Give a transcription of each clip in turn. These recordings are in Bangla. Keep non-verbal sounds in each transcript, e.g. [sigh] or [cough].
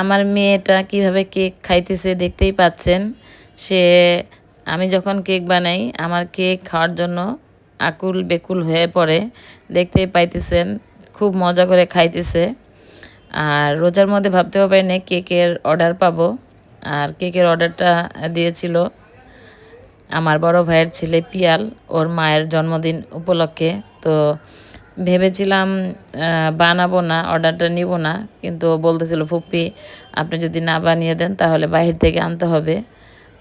আমার মেয়েটা কীভাবে কেক খাইতেছে দেখতেই পাচ্ছেন। সে, আমি যখন কেক বানাই, আমার কেক খাওয়ার জন্য আকুল বেকুল হয়ে পড়ে। দেখতেই পাইতেছেন, খুব মজা করে খাইতেছে। আর রোজার মধ্যে ভাবতেও পারি না কেকের অর্ডার পাবো। আর কেকের অর্ডারটা দিয়েছিল আমার বড় ভাইয়ের ছেলে পিয়াল, ওর মায়ের জন্মদিন উপলক্ষে। তো ভেবেছিলাম বানাবো না, অর্ডারটা নিব না, কিন্তু বলতেছিল, ফুপ্পি, আপনি যদি না বানিয়ে দেন তাহলে বাহির থেকে আনতে হবে।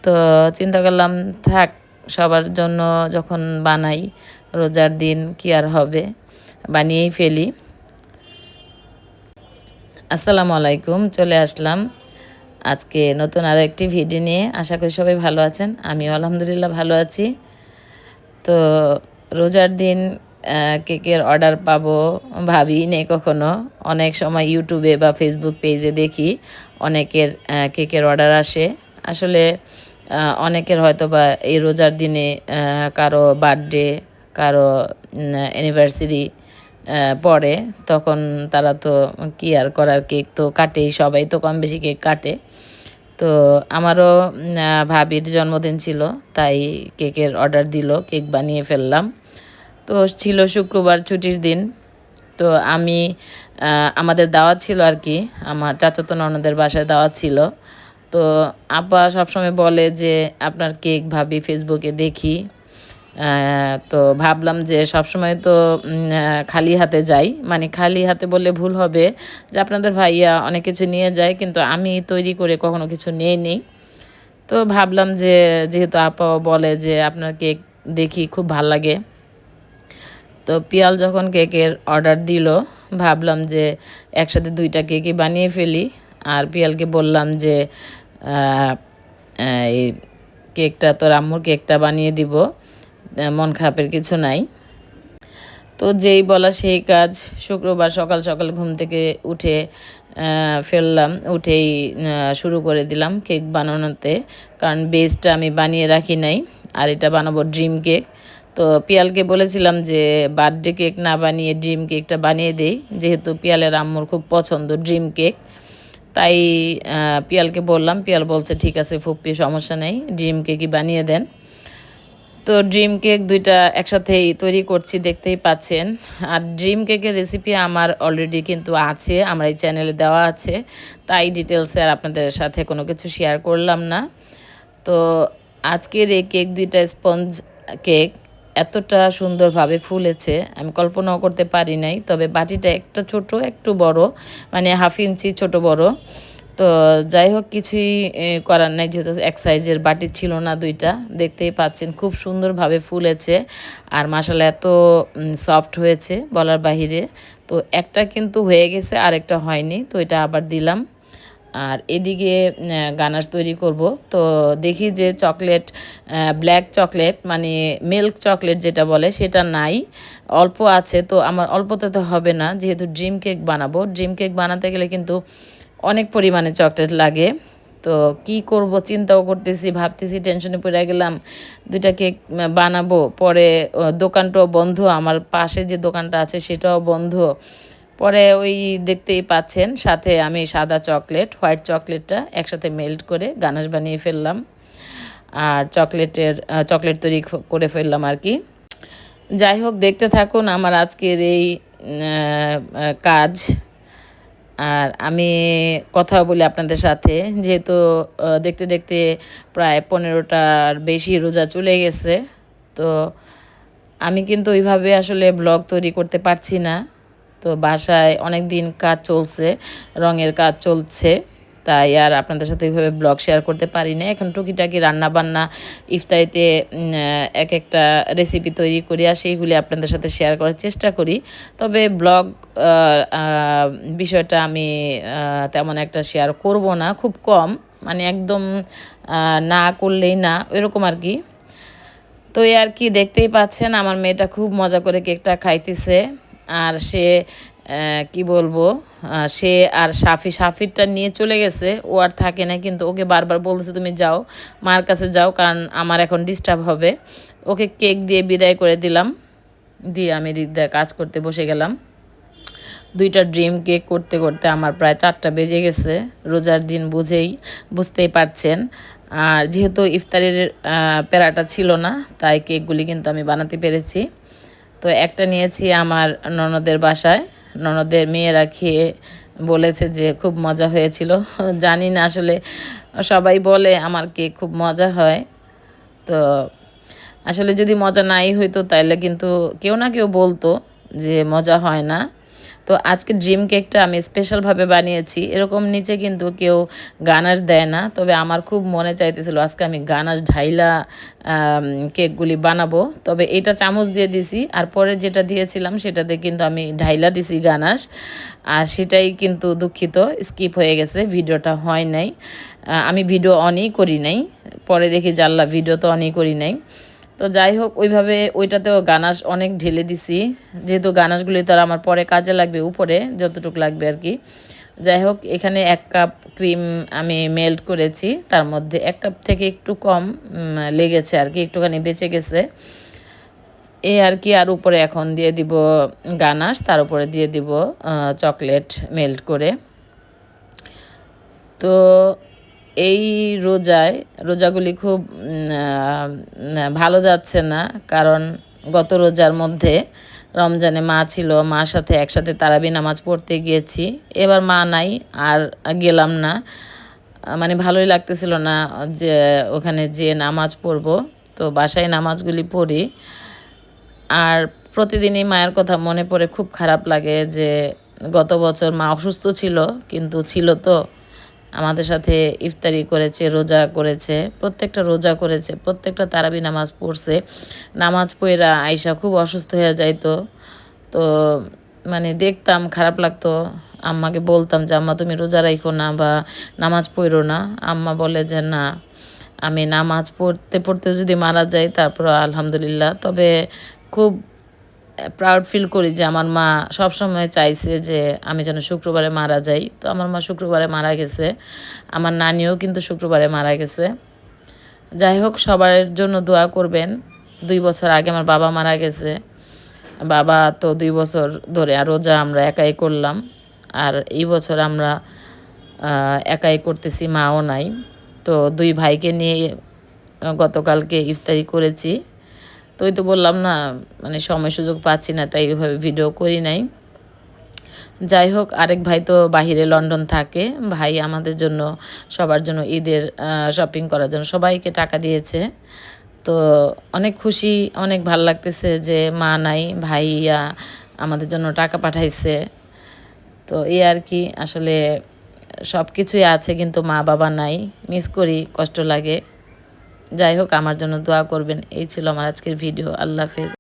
তো চিন্তা করলাম, থাক, সবার জন্য যখন বানাই, রোজার দিন কি আর হবে? বানিয়েই ফেলি। আসসালামু আলাইকুম, চলে আসলাম আজকে নতুন আরও একটি ভিডিও নিয়ে। আশা করি সবাই ভালো আছেন, আমিও আলহামদুলিল্লাহ ভালো আছি। তো রোজার দিন কেকের অর্ডার পাবো ভাবি নেই কখনো। অনেক সময় ইউটিউবে বা ফেসবুক পেজে দেখি অনেকের কেকের অর্ডার আসে। আসলে অনেকের হয়তো বা এই রোজার দিনে কারও বার্থডে কারও অ্যানিভার্সারি পড়ে, তখন তারা তো কি আর করার কেক তো কাটেই, সবাই তো কম বেশি কেক কাটে। তো আমারও ভাবির জন্মদিন ছিল, তাই কেকের অর্ডার দিল, কেক বানিয়ে ফেললাম। তো ছিল শুক্রবার ছুটির দিন। তো আমি আমাদের দাওয়াত ছিল আর কি, আমার চাচাতো ননদের বাসায় দাওয়াত ছিল। তো আপা সবসময় বলে যে, আপনার কেক ভাবি ফেসবুকে দেখি। তো ভাবলাম যে সবসময় তো খালি হাতে যাই। মানে খালি হাতে বললে ভুল হবে যে, আপনাদের ভাইয়া অনেক কিছু নিয়ে যায়, কিন্তু আমি তৈরি করে কখনো কিছু নিয়ে নিই। তো ভাবলাম যে, যেহেতু আপাও বলে যে, আপনার কেক দেখি, খুব ভালো লাগে। তো পিয়াল যখন কেকের অর্ডার দিল, ভাবলাম যে একসাথে দুইটা কেকই বানিয়ে ফেলি। আর পিয়ালকে বললাম যে এই কেকটা, তোর আম্মুর কেকটা বানিয়ে দিব। মন খারাপের কিছু নাই। তো যেই বলা সেই কাজ, শুক্রবার সকাল সকাল ঘুম থেকে উঠে ফেললাম। উঠেই শুরু করে দিলাম কেক বানানোতে। কারণ বেসটা আমি বানিয়ে রাখি নাই। আর এটা বানাবো ড্রিম কেক তো পিয়ালকে বলেছিলাম যে বার্থডে কেক না বানিয়ে ড্রিম কেকটা বানিয়ে দেই, যেহেতু পিয়ালের আম্মুর খুব পছন্দ ড্রিম কেক। তাই পিয়ালকে বললাম, পিয়াল বলছে, ঠিক আছে ফুপ্পি, সমস্যা নেই, ড্রিম কেকই বানিয়ে দেন। তো ড্রিম কেক দুইটা একসাথেই তৈরি করছি, দেখতেই পাচ্ছেন। আর ড্রিম কেকের রেসিপি আমার অলরেডি কিন্তু আছে, আমার এই চ্যানেলে দেওয়া আছে। তাই ডিটেলসে আর আপনাদের সাথে কোনো কিছু শেয়ার করলাম না। তো আজকের এই কেক, দুইটা স্পঞ্জ কেক এতটা সুন্দরভাবে ফুলেছে, আমি কল্পনাও করতে পারি নাই, তবে বাটিটা একটা ছোট, একটু বড় মানে হাফ ইঞ্চি ছোট বড়। তো যাই হোক, কিছুই করার নাই, যেহেতু এক সাইজের বাটি ছিল না দুইটা, দেখতেই পাচ্ছেন খুব সুন্দরভাবে ফুলেছে, আর মাসালা এত সফট হয়েছে বলার বাহিরে। তো একটা কিন্তু হয়ে গেছে, আরেকটা হয়নি, তো এটা আবার দিলাম। আর এদিকে গানাশ তৈরি করব। তো দেখি যে চকলেট ব্ল্যাক চকলেট মানে মিল্ক চকলেট যেটা বলে, সেটা নাই। অল্প আছে, তো আমার অল্পতে তো হবে না। যেহেতু ড্রিম কেক বানাবো ড্রিম কেক বানাতে গেলে কিন্তু অনেক পরিমাণে চকলেট লাগে। তো কি করব, চিন্তাও করতেছি, ভাবতেছি টেনশনে পড়ে গেলাম, দুইটা কেক বানাবো। পরে দোকানটাও বন্ধ, আমার পাশে যে দোকানটা আছে, সেটাও বন্ধ। পরে ওই দেখতেই পাচ্ছেন, সাথে আমি সাদা চকলেট, হোয়াইট চকলেটটা একসাথে মেল্ট করে গানাশ বানিয়ে ফেললাম। আর চকলেটের চকলেট তৈরি করে ফেললাম আর কি। যাই হোক, দেখতে থাকুন আমার আজকের এই কাজ। আর আমি কথা বলি আপনাদের সাথে, যেহেতু দেখতে দেখতে প্রায় পনেরোটার বেশি রোজা চলে গেছে, তো আমি কিন্তু ওইভাবে আসলে ব্লগ তৈরি করতে পারছি না। তো বাসায় অনেক দিন কাজ চলছে, রঙের কাজ চলছে, তাই আর আপনাদের সাথে ওইভাবে ব্লগ শেয়ার করতে পারি না এখন টুকিটাকি রান্না বান্না ইফতারিতে এক একটা রেসিপি তৈরি করি আর সেইগুলি আপনাদের সাথে শেয়ার করার চেষ্টা করি। তবে ব্লগ বিষয়টা আমি তেমন একটা শেয়ার করব না, খুব কম মানে একদম না করলেই না, এরকম আর কি। তো আর কি, দেখতেই পাচ্ছেন, আমার মেয়েটা খুব মজা করে কেকটা খাইতেছে। আর সে কি বলব সে আর সাফি, সাফিরটা নিয়ে চলে গেছে। ও আর থাকে না, কিন্তু ওকে বারবার বলতেছে, তুমি যাও, মার কাছে যাও, কারণ আমার এখন ডিস্টার্ব হবে। ওকে কেক দিয়ে বিদায় করে দিলাম। দিয়ে আমি দিক কাজ করতে বসে গেলাম। দুইটা ড্রিম কেক করতে করতে আমার প্রায় চারটা বেজে গেছে। রোজার দিন বুঝেই, বুঝতেই পারছেন। আর যেহেতু ইফতারের প্যারাটা ছিল না, তাই কেকগুলি কিন্তু আমি বানাতে পেরেছি। তো একটা নিয়েছি আমার ননদের বাসায়। ননদের মেয়েরা খেয়ে বলেছে যে খুব মজা হয়েছিল। [laughs] জানি না আসলে সবাই বলে আমার কে খুব মজা হয়। তো আসলে যদি মজা নাই হইতো তাইলে কিন্তু কেউ না কেউ বলতো যে মজা হয় না। তো আজকে ড্রিম কেকটা আমি স্পেশালভাবে বানিয়েছি। এরকম নিচে কিন্তু কেউ গানাশ দেয় না, তবে আমার খুব মনে চাইতেছিল আজকে আমি গানাশ ঢাইলা কেকগুলি বানাবো। তবে এটা চামচ দিয়ে দিছি, আর পরে যেটা দিয়েছিলাম সেটাতে কিন্তু আমি ঢাইলা দিছি গানাশ, আর সেটাই কিন্তু দুঃখিত স্কিপ হয়ে গেছে, ভিডিওটা হয় নাই। আমি ভিডিও অনই করি নাই, পরে দেখি জানলা ভিডিও তো অনই করি নাই। তো যাই হোক, ওইভাবে ওইটাতেও গানাশ অনেক ঢেলে দিছি। যেহেতু গানাশগুলি তো আমার পরে কাজে লাগবে উপরে, যতটুকু লাগবে আর কি। যাই হোক, এখানে এক কাপ ক্রিম আমি মেল্ট করেছি, তার মধ্যে এক কাপ থেকে একটু কম লেগেছে আর কি, একটুখানি বেঁচে গেছে। এই আর কি, আর উপরে এখন দিয়ে দিব গানাশ, তার উপরে দিয়ে দিব চকলেট মেল্ট করে। তো এই রোজায়, রোজাগুলি খুব ভালো যাচ্ছে না। কারণ গত রোজার মধ্যে রমজানে মা ছিল, মার সাথে একসাথে তারাবি নামাজ পড়তে গিয়েছি। এবার মা নাই, আর গেলাম না। মানে ভালোই লাগতেছিল না যে ওখানে যে নামাজ পড়ব। তো বাসায় নামাজগুলি পড়ি। আর প্রতিদিনই মায়ের কথা মনে পড়ে খুব খারাপ লাগে যে গত বছর মা অসুস্থ ছিল, কিন্তু ছিল তো। আমাদের সাথে ইফতারি করেছে, রোজা করেছে, প্রত্যেকটা রোজা করেছে, প্রত্যেকটা তারাবি নামাজ পড়ছে। নামাজ পড়া আয়সা খুব অসুস্থ হয়ে যাইতো। তো মানে দেখতাম, খারাপ লাগতো। আম্মাকে বলতাম যে, আম্মা, তুমি রোজা রাখো না বা নামাজ পড়ো না। আম্মা বলে যে, না, আমি নামাজ পড়তে পড়তে যদি মারা যাই তারপর আলহামদুলিল্লাহ। তবে খুব প্রাউড ফিল করি যে আমার মা সব সময় চাইছে যে আমি যেন শুক্রবারে মারা যাই। তো আমার মা শুক্রবারে মারা গেছে। আমার নানিও কিন্তু শুক্রবারে মারা গেছে। যাই হোক, সবার জন্য দোয়া করবেন। দুই বছর আগে আমার বাবা মারা গেছে। বাবা তো দুই বছর ধরে আর রোজা আমরা একাই করলাম। আর এই বছর আমরা একাই করতেছি, মাও নাই। তো দুই ভাইকে নিয়ে গতকালকে ইফতারি করেছি। তো ওই তো বললাম না মানে সময় সুযোগ পাচ্ছি না, তাই ওইভাবে ভিডিও করি নাই। যাই হোক, আরেক ভাই তো বাহিরে লন্ডন থাকে, ভাই আমাদের জন্য, সবার জন্য ঈদের শপিং করার জন্য সবাইকে টাকা দিয়েছে। তো অনেক খুশি, অনেক ভালো লাগতেছে যে মা নাই, ভাইয়া আমাদের জন্য টাকা পাঠাইছে। তো এই আর কি, আসলে সব কিছুই আছে, কিন্তু মা বাবা নাই মিস করি, কষ্ট লাগে। যাই হোক আমার জন্য দোয়া করবেন। এই ছিল আমার আজকের ভিডিও। আল্লাহ হাফেজ।